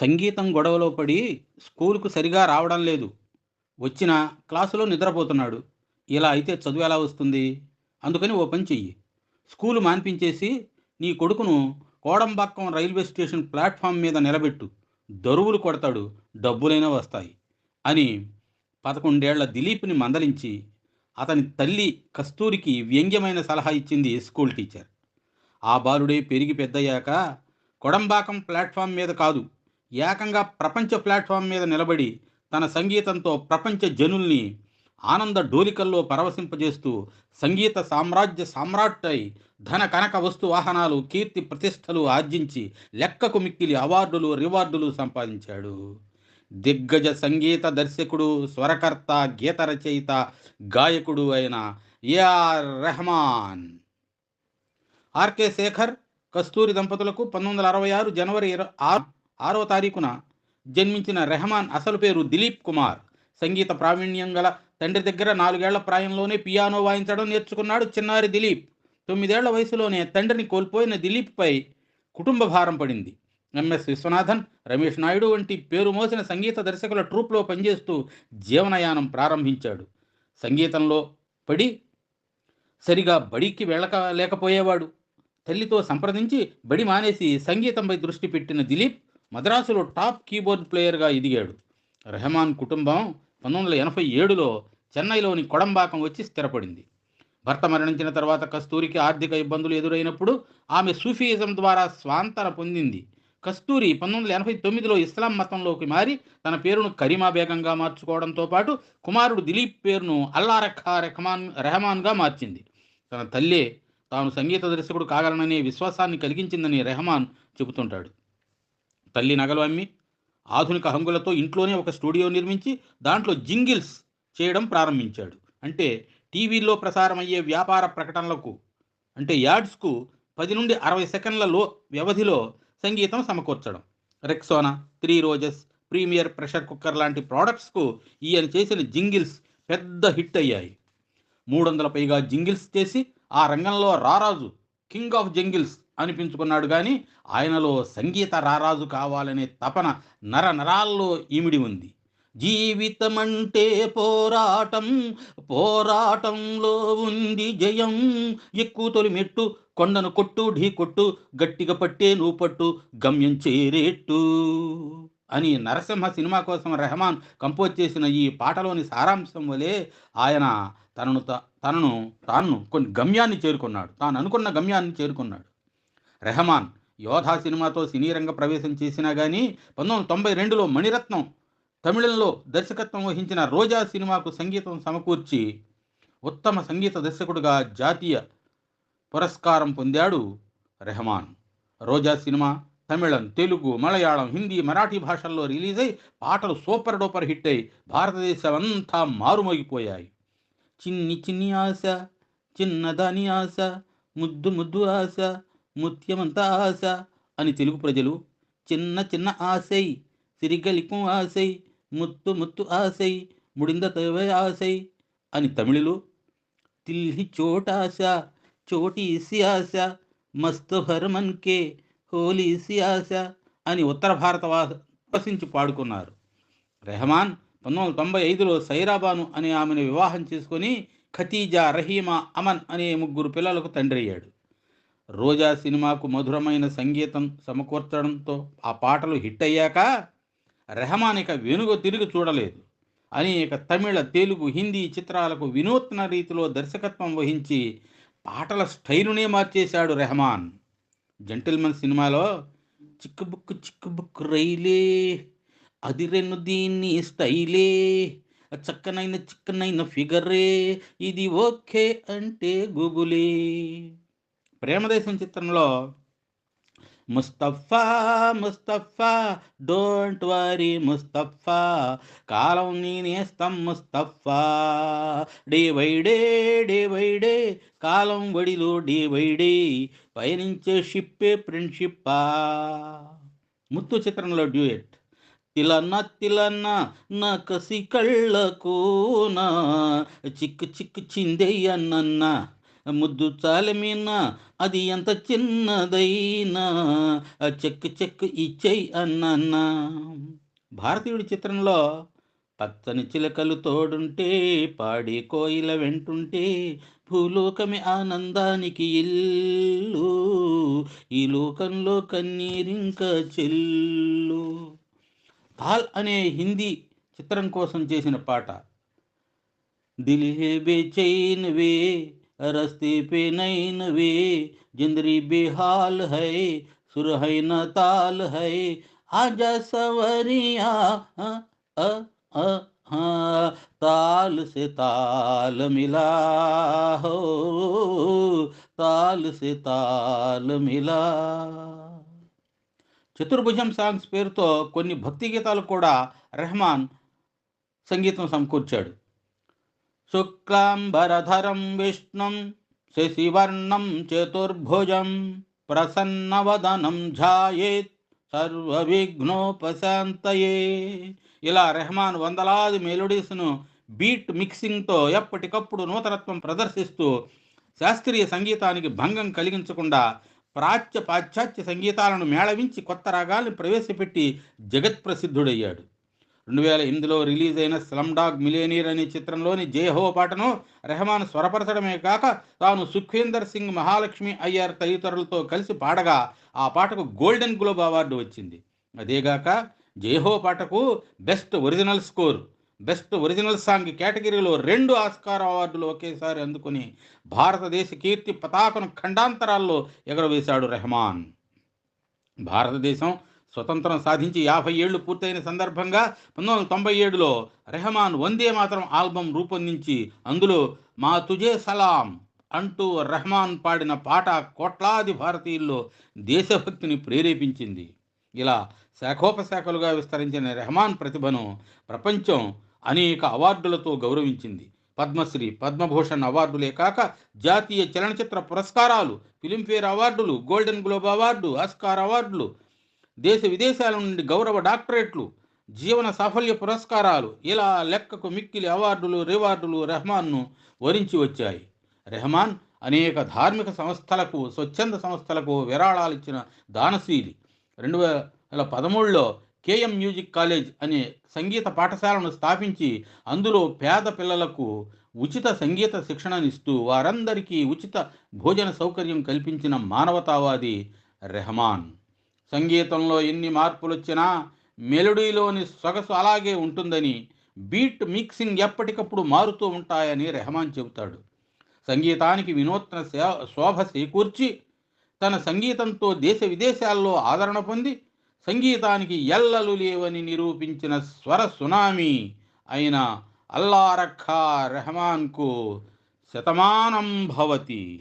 సంగీతం గొడవలో పడి స్కూలుకు సరిగా రావడం లేదు. వచ్చిన క్లాసులో నిద్రపోతున్నాడు. ఇలా అయితే చదువు ఎలా వస్తుంది? అందుకని ఓ పని చెయ్యి. స్కూలు మాన్పించేసి నీ కొడుకును కోడంబాక్కం రైల్వే స్టేషన్ ప్లాట్ఫామ్ మీద నిలబెట్టు. దరువులు కొడతాడు. డబ్బులైనా వస్తాయి అని పదకొండేళ్ళ దిలీప్ని మందలించి అతని తల్లి కస్తూరికి వ్యంగ్యమైన సలహా ఇచ్చింది స్కూల్ టీచర్. ఆ బాలుడే పెరిగి పెద్దయ్యాక కొడంబాకం ప్లాట్ఫామ్ మీద కాదు. ఏకంగా ప్రపంచ ప్లాట్ఫామ్ మీద నిలబడి తన సంగీతంతో ప్రపంచ జనుల్ని ఆనంద డోలికల్లో పరవశింపజేస్తూ సంగీత సామ్రాజ్య సామ్రాట్టై ధన కనక వస్తు వాహనాలు కీర్తి ప్రతిష్టలు ఆర్జించి లెక్కకు మిక్కిలి అవార్డులు రివార్డులు సంపాదించాడు. దిగ్గజ సంగీత దర్శకుడు స్వరకర్త గీత రచయిత గాయకుడు అయిన ఏఆర్ రెహమాన్. ఆర్కే శేఖర్ కస్తూరి దంపతులకు పంతొమ్మిది వందల అరవై ఆరు జనవరి ఇర- ఆరు ఆరో తారీఖున జన్మించిన రెహమాన్ అసలు పేరు దిలీప్ కుమార్. సంగీత ప్రావీణ్యం గల తండ్రి దగ్గర నాలుగేళ్ళ ప్రాయంలోనే పియానో వాయించడం నేర్చుకున్నాడు చిన్నారి దిలీప్. తొమ్మిదేళ్ళ వయసులోనే తండ్రిని కోల్పోయిన దిలీప్పై కుటుంబ భారం పడింది. ఎంఎస్ విశ్వనాథన్ రమేష్ నాయుడు వంటి పేరు మోసిన సంగీత దర్శకుల ట్రూప్లో పనిచేస్తూ జీవనయానం ప్రారంభించాడు. సంగీతంలో పడి సరిగా బడికి వెళ్ళక లేకపోయేవాడు. తల్లితో సంప్రదించి బడి మానేసి సంగీతంపై దృష్టి పెట్టిన దిలీప్ మద్రాసులో టాప్ కీబోర్డ్ ప్లేయర్గా ఎదిగాడు రెహమాన్ కుటుంబం పంతొమ్మిది వందల ఎనభై ఏడులో చెన్నైలోని కొడంబాకం వచ్చి స్థిరపడింది. భర్త మరణించిన తర్వాత కస్తూరికి ఆర్థిక ఇబ్బందులు ఎదురైనప్పుడు ఆమె సూఫీయిజం ద్వారా స్వాంతన పొందింది. కస్తూరి పంతొమ్మిది వందల ఎనభై తొమ్మిదిలో ఇస్లాం మతంలోకి మారి తన పేరును కరీమా బేగంగా మార్చుకోవడంతో పాటు కుమారుడు దిలీప్ పేరును అల్లా రఖా రెహమాన్ రెహమాన్గా మార్చింది. తన తల్లే తాను సంగీత దర్శకుడు కాగలననే విశ్వాసాన్ని కలిగించిందని రెహమాన్ చెబుతుంటాడు. తల్లి నగలు అమ్మి ఆధునిక హంగులతో ఇంట్లోనే ఒక స్టూడియో నిర్మించి దాంట్లో జింగిల్స్ చేయడం ప్రారంభించాడు. అంటే టీవీల్లో ప్రసారమయ్యే వ్యాపార ప్రకటనలకు అంటే యాడ్స్కు పది నుండి అరవై సెకండ్లలో వ్యవధిలో సంగీతం సమకూర్చడం. Rexona three roses premier pressure cooker లాంటి ప్రోడక్ట్స్కు ఈయన చేసిన జింగిల్స్ పెద్ద హిట్ అయ్యాయి. మూడు వందల పైగా జింగిల్స్ చేసి ఆ రంగంలో రారాజు కింగ్ ఆఫ్ జింగిల్స్ అనిపించుకున్నాడు కానీ ఆయనలో సంగీత రారాజు కావాలనే తపన నర నరాల్లో ఈమిడి ఉంది. జీవితం అంటే పోరాటం పోరాటంలో ఉంది జయం. ఎక్కువ తొలి మెట్టు కొండను కొట్టు ఢీ కొట్టు గట్టిగా పట్టే నువ్వు పట్టు గమ్యం చేరేట్టు అని నరసింహ సినిమా కోసం రెహమాన్ కంపోజ్ చేసిన ఈ పాటలోని సారాంశం వలె ఆయన తనను త- తనను తాను కొన్ని గమ్యాన్ని చేరుకున్నాడు. తాను అనుకున్న గమ్యాన్ని చేరుకున్నాడు. రెహమాన్. యోధా సినిమాతో సినీ రంగ ప్రవేశం చేసినా కానీ పంతొమ్మిది వందల తొంభై రెండులో మణిరత్నం తమిళంలో దర్శకత్వం వహించిన రోజా సినిమాకు సంగీతం సమకూర్చి ఉత్తమ సంగీత దర్శకుడుగా జాతీయ పురస్కారం పొందాడు రెహమాన్. రోజా సినిమా తమిళం తెలుగు మలయాళం హిందీ మరాఠీ భాషల్లో రిలీజ్ అయి పాటలు సూపర్ డూపర్ హిట్ అయి భారతదేశం అంతా మారుమోగిపోయాయి. చిన్ని చిన్ని ఆశ చిన్నదాని ఆశ ముద్దు ముద్దు ఆశ ముత్యమంత ఆశ అని తెలుగు ప్రజలు చిన్న చిన్న ఆశై సిరిగలికు ఆశై ముత్తు ముత్తు ఆశై ముడింద తవై ఆశై అని తమిళులు తిల్హి చోటాశ చోటీసి ఆశ మస్తు హర్మన్కే హోలీసి ఆశ అని ఉత్తర భారత వసించి పాడుకున్నారు. రెహమాన్ పంతొమ్మిది వందల తొంభై ఐదులో సైరాబాను అనే ఆమెను వివాహం చేసుకొని ఖతీజా రహీమా అమన్ అనే ముగ్గురు పిల్లలకు తండ్రి అయ్యాడు. రోజా సినిమాకు మధురమైన సంగీతం సమకూర్చడంతో ఆ పాటలు హిట్ అయ్యాక రెహమాన్ ఇక వెనుగ తిరిగి చూడలేదు. అనేక తమిళ తెలుగు హిందీ చిత్రాలకు వినూత్న రీతిలో దర్శకత్వం వహించి పాటల స్టైలునే మార్చేశాడు రెహమాన్. జెంటిల్మన్ సినిమాలో చిక్కుబుక్కు చిక్కుబుక్కు రైలే అది దీన్ని స్టైలే చక్కనైన చిక్కనైన ఫిగరే ఇది ఓకే అంటే గూగులే. ప్రేమదేశం చిత్రంలో Mustafa Mustafa don't worry Mustafa column నేనేస్తాం Mustafa. Day by day day by day కాలం వడిలో డే బై డే పయనించే షిప్పే ఫ్రెండ్షిప్పా. ముత్తు చిత్రంలో డ్యూయట్. తిలన్న తిలన్న నా కసి కళ్ళకు నా చిక్కు చిక్కు చిందయ్యన్న ముద్దు చాలమీనా అది ఎంత చిన్నదైనా చెక్ చెక్ ఇచ్చేయి అన్న భారతీయుడి చిత్రంలో పచ్చని చిలకలు తోడుంటే పాడి కోయిల వెంటుంటే భూలోకమే ఆనందానికి ఇల్లు ఈ లోకంలో కన్నీరింక చెల్లు. పాల్ అనే హిందీ చిత్రం కోసం చేసిన పాట. దిల్ హే చైన్ వే रस्ते पे नैन वे जिंदरी बेहाल है सुरहै न ताल है आजा सवरिया अ, अ, अ, हाँ, ताल से ताल मिला हो ताल से ताल मिला చతుర్భుజం సాంగ్స్ పేరుతో కొన్ని భక్తి గీతాలు కూడా రెహమాన్ సంగీతం సమకూర్చాడు శుక్లాంబరధరం విష్ణుం శశివర్ణం చతుర్భుజం ప్రసన్నవదనం ఝాయేత్ సర్వవిఘ్నోపశాంతయే. ఇలా రెహమాన్ వందలాది మెలోడీస్ను బీట్ మిక్సింగ్తో ఎప్పటికప్పుడు నూతనత్వం ప్రదర్శిస్తూ శాస్త్రీయ సంగీతానికి భంగం కలిగించకుండా ప్రాచ్య పాశ్చాత్య సంగీతాలను మేళవించి కొత్త రాగాల్ని ప్రవేశపెట్టి జగత్ప్రసిద్ధుడయ్యాడు. రెండు వేల ఎనిమిదిలో రిలీజ్ అయిన స్లమ్ డాగ్ మిలేనియర్ అనే చిత్రంలోని జయహో పాటను రెహమాన్ స్వరపరచడమే కాక తాను సుఖ్వీందర్ సింగ్ మహాలక్ష్మి అయ్యర్ తదితరులతో కలిసి పాడగా ఆ పాటకు గోల్డెన్ గ్లోబ్ అవార్డు వచ్చింది. అదేగాక జయహో పాటకు best original score best original song కేటగిరీలో రెండు ఆస్కార్ అవార్డులు ఒకేసారి అందుకుని భారతదేశ కీర్తి పతాకను ఖండాంతరాల్లో ఎగరవేశాడు రెహమాన్. భారతదేశం స్వతంత్రం సాధించి యాభై ఏళ్ళు పూర్తయిన సందర్భంగా పంతొమ్మిది వందల తొంభై ఏడులో రెహమాన్ వందే మాత్రం ఆల్బం రూపొందించి అందులో మా తుజే సలాం అంటూ రెహమాన్ పాడిన పాట కోట్లాది భారతీయుల్లో దేశభక్తిని ప్రేరేపించింది. ఇలా శాఖోపశాఖలుగా విస్తరించిన రెహమాన్ ప్రతిభను ప్రపంచం అనేక అవార్డులతో గౌరవించింది. పద్మశ్రీ పద్మభూషణ్ అవార్డులే కాక జాతీయ చలనచిత్ర పురస్కారాలు ఫిలింఫేర్ అవార్డులు గోల్డెన్ గ్లోబ్ అవార్డు ఆస్కార్ అవార్డులు దేశ విదేశాల నుండి గౌరవ డాక్టరేట్లు జీవన సాఫల్య పురస్కారాలు ఇలా లెక్కకు మిక్కిలి అవార్డులు రివార్డులు రెహమాన్ను వరించి వచ్చాయి. రెహమాన్ అనేక ధార్మిక సంస్థలకు స్వచ్ఛంద సంస్థలకు విరాళాలు ఇచ్చిన దానశీలి. రెండు వేల పదమూడులో కేఎం మ్యూజిక్ కాలేజ్ అనే సంగీత పాఠశాలను స్థాపించి అందులో పేద పిల్లలకు ఉచిత సంగీత శిక్షణనిస్తూ వారందరికీ ఉచిత భోజన సౌకర్యం కల్పించిన మానవతావాది రెహమాన్. సంగీతంలో ఎన్ని మార్పులు వచ్చినా మెలోడీలోని సొగసు అలాగే ఉంటుందని బీట్ మిక్సింగ్ ఎప్పటికప్పుడు మారుతూ ఉంటాయని రెహమాన్ చెబుతాడు. సంగీతానికి వినూత్న శోభ చేకూర్చి తన సంగీతంతో దేశ విదేశాల్లో ఆదరణ పొంది సంగీతానికి ఎల్లలు లేవని నిరూపించిన స్వర సునామీ అయిన అల్లారఖా రెహమాన్కు శతమానం భవతి.